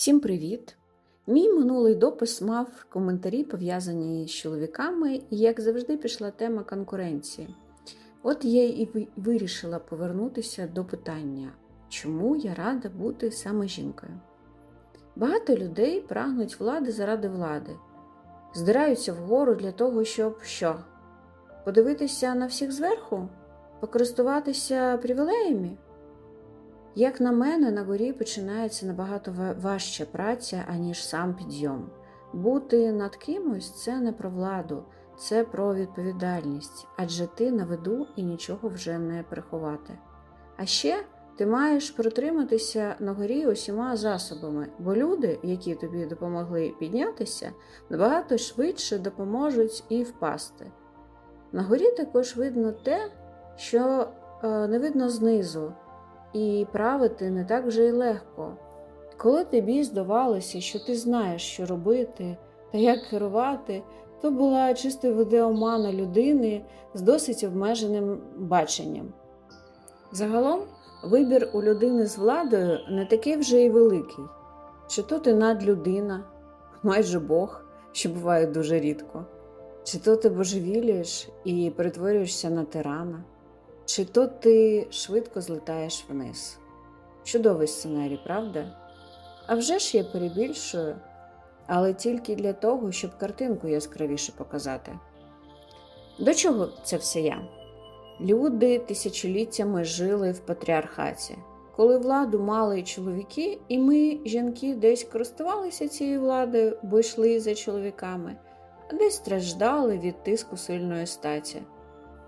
Всім привіт! Мій минулий допис мав коментарі, пов'язані з чоловіками, і, як завжди, пішла тема конкуренції. От я і вирішила повернутися до питання, чому я рада бути саме жінкою. Багато людей прагнуть влади заради влади, здираються вгору для того, щоб що? Подивитися на всіх зверху? Покористуватися привілеями? Як на мене, на горі починається набагато ва- важча праця, аніж сам підйом. Бути над кимось це не про владу, це про відповідальність, адже ти на виду і нічого вже не приховати. А ще ти маєш протриматися на горі усіма засобами, бо люди, які тобі допомогли піднятися, набагато швидше допоможуть і впасти. На горі також видно те, що е, не видно знизу і правити не так вже й легко. Коли тобі здавалося, що ти знаєш, що робити та як керувати, то була чиста видеомана людини з досить обмеженим баченням. Загалом, вибір у людини з владою не такий вже й великий. Чи то ти надлюдина, майже Бог, що буває дуже рідко, чи то ти божевілієш і перетворюєшся на тирана чи то ти швидко злетаєш вниз. Чудовий сценарій, правда? А вже ж я перебільшую, але тільки для того, щоб картинку яскравіше показати. До чого це все я? Люди тисячоліттями жили в патріархаті, коли владу мали чоловіки, і ми, жінки, десь користувалися цією владою, бо йшли за чоловіками, а десь страждали від тиску сильної статі.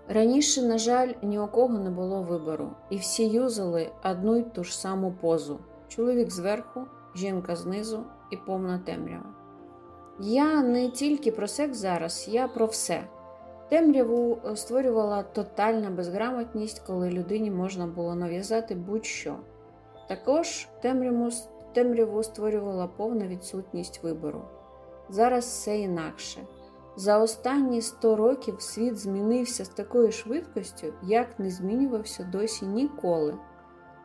Раніше, на жаль, ні у кого не було вибору, і всі юзали одну й ту ж саму позу: чоловік зверху, жінка знизу і повна темрява. Я не тільки про секс зараз, я про все. Темряву е, створювала тотальна безграмотність, коли людині можна було нав'язати будь-що. Також темряву, темряву створювала повна відсутність вибору. Зараз все інакше. За останні 100 років світ змінився з такою швидкістю, як не змінювався досі ніколи.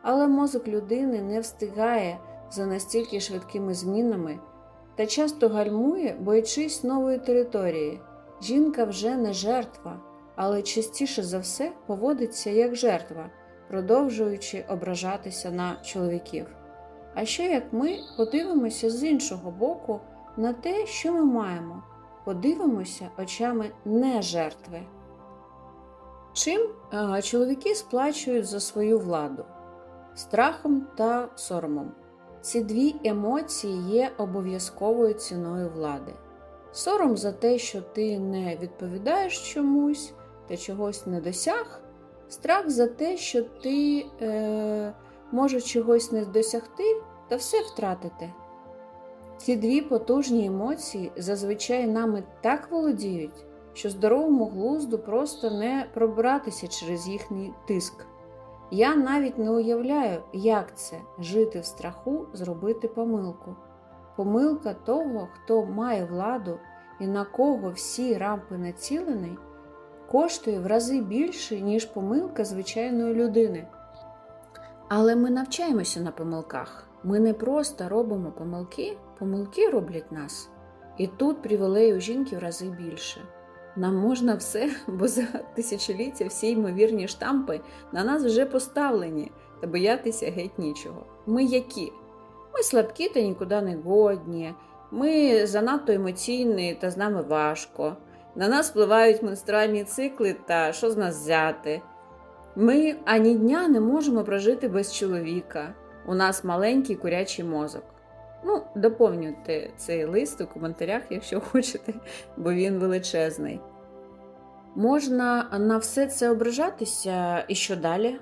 Але мозок людини не встигає за настільки швидкими змінами та часто гальмує, боячись нової території. Жінка вже не жертва, але частіше за все поводиться як жертва, продовжуючи ображатися на чоловіків. А що як ми подивимося з іншого боку на те, що ми маємо? Подивимося очами не жертви. Чим е, чоловіки сплачують за свою владу? Страхом та соромом. Ці дві емоції є обов'язковою ціною влади. Сором за те, що ти не відповідаєш чомусь та чогось не досяг, страх за те, що ти е, можеш чогось не досягти та все втратити. Ці дві потужні емоції зазвичай нами так володіють, що здоровому глузду просто не пробратися через їхній тиск. Я навіть не уявляю, як це жити в страху, зробити помилку. Помилка того, хто має владу і на кого всі рампи націлені, коштує в рази більше, ніж помилка звичайної людини. Але ми навчаємося на помилках. Ми не просто робимо помилки, помилки роблять нас. І тут привілею жінки в рази більше. Нам можна все, бо за тисячоліття всі ймовірні штампи на нас вже поставлені, та боятися геть нічого. Ми які? Ми слабкі та нікуди не годні, ми занадто емоційні та з нами важко. На нас впливають менструальні цикли та що з нас взяти. Ми ані дня не можемо прожити без чоловіка. У нас маленький курячий мозок. Ну, доповнюйте цей лист у коментарях, якщо хочете, бо він величезний. Можна на все це ображатися і що далі?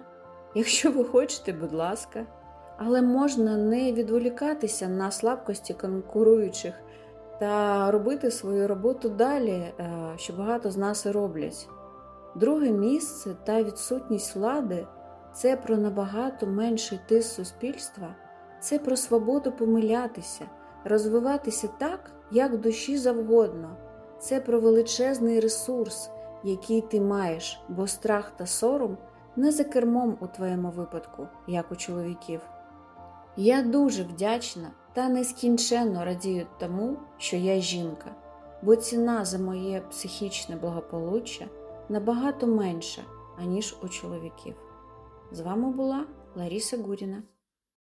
Якщо ви хочете, будь ласка. Але можна не відволікатися на слабкості конкуруючих та робити свою роботу далі, е, що багато з нас і роблять. Друге місце та відсутність влади це про набагато менший тиск суспільства, це про свободу помилятися, розвиватися так, як душі завгодно. Це про величезний ресурс, який ти маєш, бо страх та сором не за кермом у твоєму випадку, як у чоловіків. Я дуже вдячна та нескінченно радіють тому, що я жінка, бо ціна за моє психічне благополуччя набагато менша, аніж у чоловіків. З вами була Лариса Гуріна.